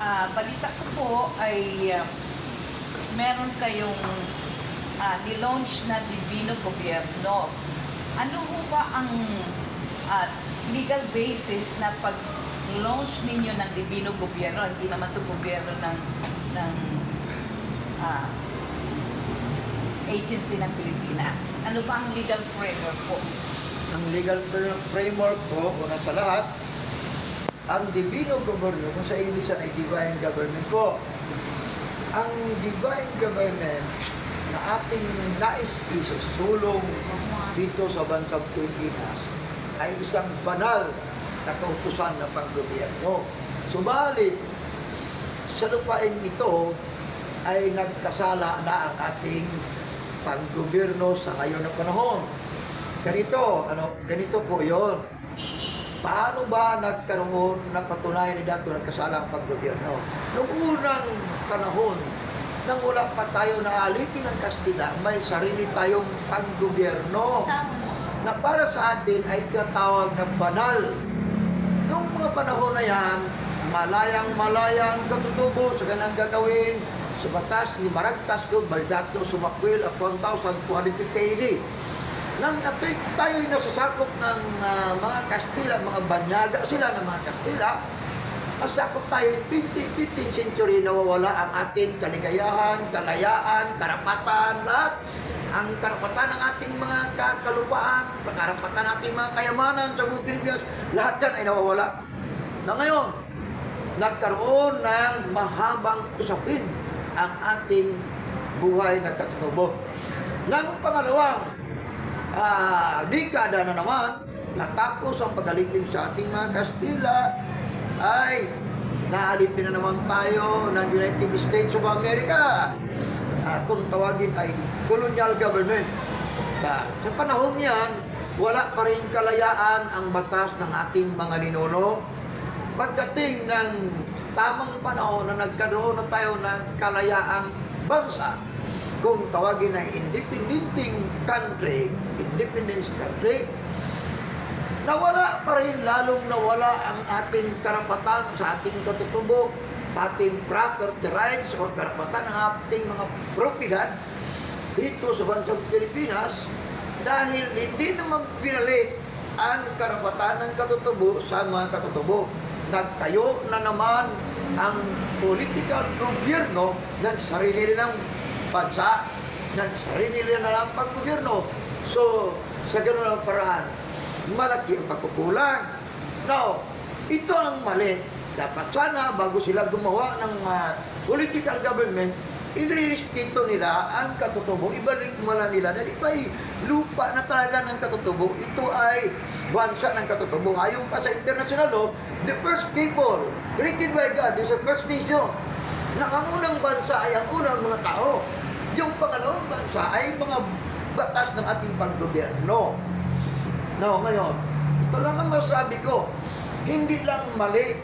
Ah, balita ko po ay ah, meron kayong ah, nilaunch na Divino Gobyerno. Ano ho ba ang ah, legal basis na pag-launch ninyo ng Divino Gobyerno? Hindi naman to gobyerno ng, ng ah, agency ng Pilipinas. Ano ba ang legal framework po? Ang legal fr- framework po, una sa lahat, ang divino government, kung sa English ay divine government po. Ang divine government na ating nais isusulong dito sa bansang Pilipinas ay isang banal na kautusan ng panggobyerno. Subalit, sa lupain ito ay nagkasala na ang ating panggobyerno sa ngayon na panahon. Ganito, ano, ganito po yon. Paano ba nagkaroon na patunayan ni Dato nagkasala ang paggobyerno? Noong unang panahon, nang wala pa tayo na alipin ng Kastila, may sarili tayong panggobyerno na para sa atin ay tinatawag na banal. Noong mga panahon na yan, malayang-malayang katutubo sa ganang gagawin sa batas ni Maragtas do Baldato Sumakwil at 1,250 AD. Nang apoy tayo nasasakop ng ah, mga Kastila, mga banyaga sila ng mga Kastila, masakop tayo 15th century nawawala ang ating kaligayahan, kalayaan, karapatan, lahat. Ang karapatan ng ating mga kakalupaan, karapatan ng ating mga kayamanan sa buong Pilipinas, lahat yan ay nawawala. Na ngayon, nagkaroon ng mahabang usapin ang ating buhay na katutubo. Nang pangalawang ah, dekada na naman, natapos ang pagalipin sa ating mga Kastila, ay naalipin na naman tayo ng United States of America. Ah, kung tawagin ay colonial government. Ah, sa panahon yan, wala pa rin kalayaan ang batas ng ating mga ninuno. Pagdating ng tamang panahon na nagkaroon na tayo ng kalayaang bansa, kung tawagin ay independent country, independence country, nawala pa rin, lalong nawala ang ating karapatan sa ating katutubo, ating property rights o karapatan ng ating mga propiedad dito sa bansang Pilipinas dahil hindi naman pinalit ang karapatan ng katutubo sa mga katutubo. Nagtayo na naman ang political gobyerno ng sarili nilang bansa, ng sarili nilang paggobyerno. So, sa ganun ang paraan, malaki ang pagkukulang. Now, ito ang mali. Dapat sana bago sila gumawa ng ah, political government, inirespeto nila ang katutubo. Ibalik mo lang nila na ito ay lupa na talaga ng katutubo. Ito ay bansa ng katutubo. Ayon pa sa international law, the first people created by God is the first nation. Na ang bansa ay ang unang mga tao. Yung pangalawang bansa ay mga batas ng ating panggobyerno. No, ngayon, ito lang ang masabi ko. Hindi lang mali.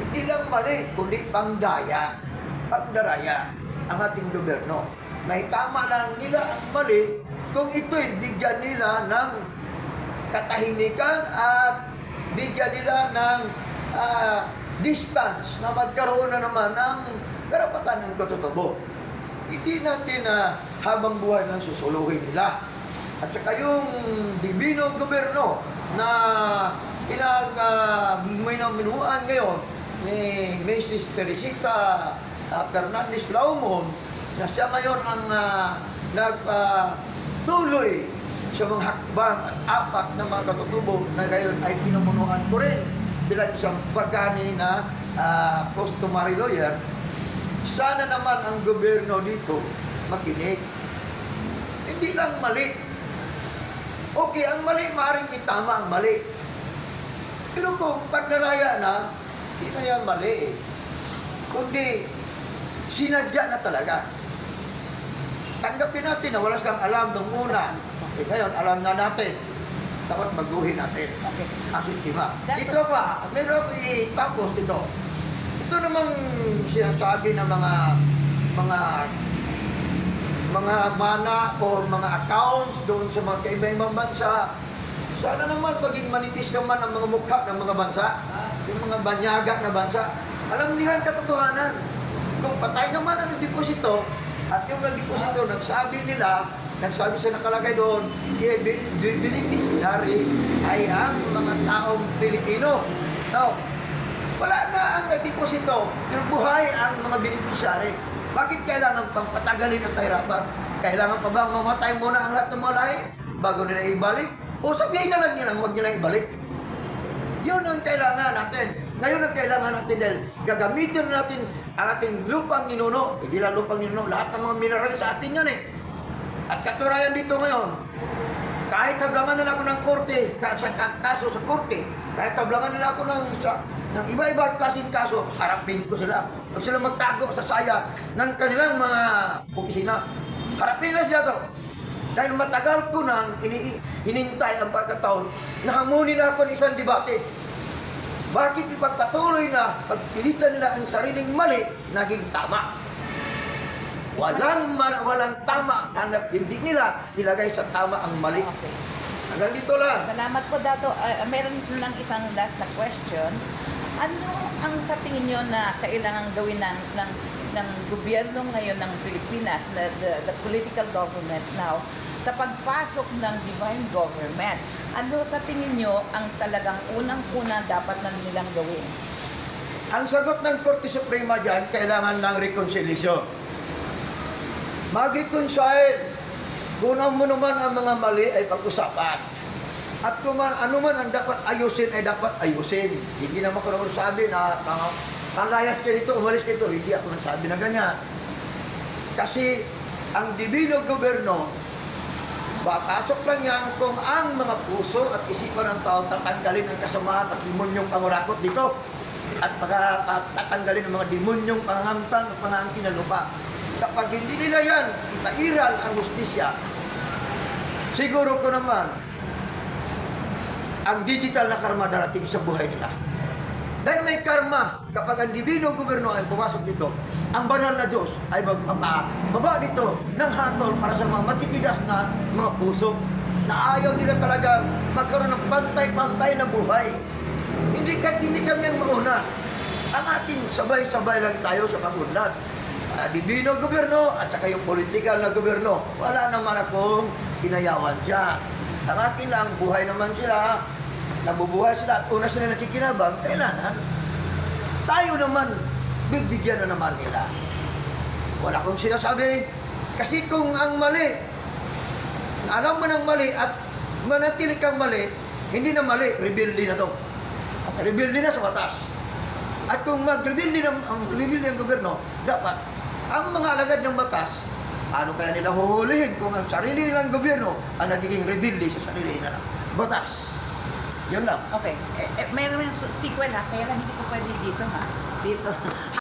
Hindi lang mali, kundi pangdaya. Pangdaraya ang ating gobyerno. Naitama lang nila ang mali kung ito'y bigyan nila ng katahimikan at bigyan nila ng ah, distance na magkaroon na naman ng karapatan ng katutubo. Hindi natin na habang buhay na susuluhin nila. At saka yung divino gobyerno na pinag uh, minuan ngayon ni Mrs. Teresita uh, Fernandez Laumon na siya ngayon ang uh, nagtuloy sa mga hakbang at apat na mga katutubo na ngayon ay pinumunuan ko rin bilang isang pagani na uh, customary lawyer. Sana naman ang gobyerno dito makinig. Hindi lang mali Okay, ang mali, maaaring itama ang mali. Pero kung pagdaraya na, hindi na yan mali eh. Kundi, sinadya na talaga. Tanggapin natin na wala siyang alam nung una. Eh ngayon, alam na natin. Dapat baguhin natin. Okay. Aking tima. Dapat- Ito pa, meron itapos ito. Ito namang sinasabi ng mga mga mga mana o mga accounts doon sa mga kaiba-ibang bansa. Sana naman maging manipis naman ang mga mukha ng mga bansa, yung mga banyaga na bansa. Alam nila ang katotohanan. Kung patay naman ang deposito, at yung nag-deposito, nagsabi nila, nagsabi sa nakalagay doon, eh, be- be- beneficiary ay ang mga taong Pilipino. Now, wala na ang nag-deposito, pero buhay ang mga beneficiary. Bakit kailangan pang patagalin ang kahirapan? Kailangan pa bang mamatay muna ang lahat ng mga lahi bago nila ibalik? O sabihin na lang nila, huwag nila ibalik. Yun ang kailangan natin. Ngayon ang kailangan natin dahil gagamitin natin ang ating lupang ninuno. Hindi lang lupang ninuno, lahat ng mga mineral sa atin yan eh. At katurayan dito ngayon, kahit tablangan nila ako ng korte, ka- sa ka- kaso sa korte, kahit tablangan nila ako ng, sa, ng iba-ibang klaseng kaso, harapin ko sila. Huwag sila magtago sa saya ng kanilang mga opisina. Harapin nila sila to. Dahil matagal ko nang ini hinintay ang pagkataon na hamunin ako ng isang debate. Bakit ipagpatuloy na pagpilitan nila ang sariling mali, naging tama? Walang, walang tama hanggat hindi nila ilagay sa tama ang mali. Okay. Hanggang dito lang. Salamat po, Dato. Ah, meron lang isang last na question. Ano ang sa tingin nyo na kailangan gawin ng, ng, ng gobyerno ngayon ng Pilipinas, the, the, the political government now, sa pagpasok ng divine government? Ano sa tingin nyo ang talagang unang-una dapat na nilang gawin? Ang sagot ng Korte Suprema dyan, kailangan ng reconciliation. Mag-reconcile. Kung ano naman ang mga mali ay pag-usapan. At kung ano man ang dapat ayusin ay dapat ayusin. Hindi naman ko naman sabi na kalayas kayo dito, umalis kayo dito. Hindi ako nagsabi na ganyan. Kasi ang divino goberno, Papasok lang yan kung ang mga puso at isipan ng tao tatanggalin ang kasamaan at demonyong pangurakot dito. At tatanggalin ang mga demonyong pangangamtang at pangangkin ng lupa. Kapag hindi nila yan, itairal ang justisya, siguro ko naman, ang digital na karma darating sa buhay nila. Dahil may karma, kapag ang divino goberno ay pumasok dito, ang banal na Diyos ay magbaba dito ng hatol para sa mga matitigas na mga puso na ayaw nila talaga magkaroon ng pantay-pantay na buhay. Hindi ka hindi kami ang mauna. Ang ating sabay-sabay lang tayo sa pagunlad. Uh, divino goberno at saka yung political na goberno, wala naman akong kinayawan siya. Ang akin lang, buhay naman sila, nabubuhay sila at una sila nakikinabang, kailangan tayo naman, bibigyan na naman nila. Wala kong sinasabi. Kasi kung ang mali, alam mo ng mali at manatili kang mali, hindi na mali, rebelde na to. Rebelde na sa batas. At kung mag-rebelde ng, ang rebelde ng gobyerno, dapat ang mga alagad ng batas, ano kaya nila huhulihin kung ang sarili nilang gobyerno ang nagiging rebelde sa sarili nila. Batas. Yun lang. Okay. Eh, eh, meron yung sequel ha, kaya lang hindi ko pwede dito ha. Dito.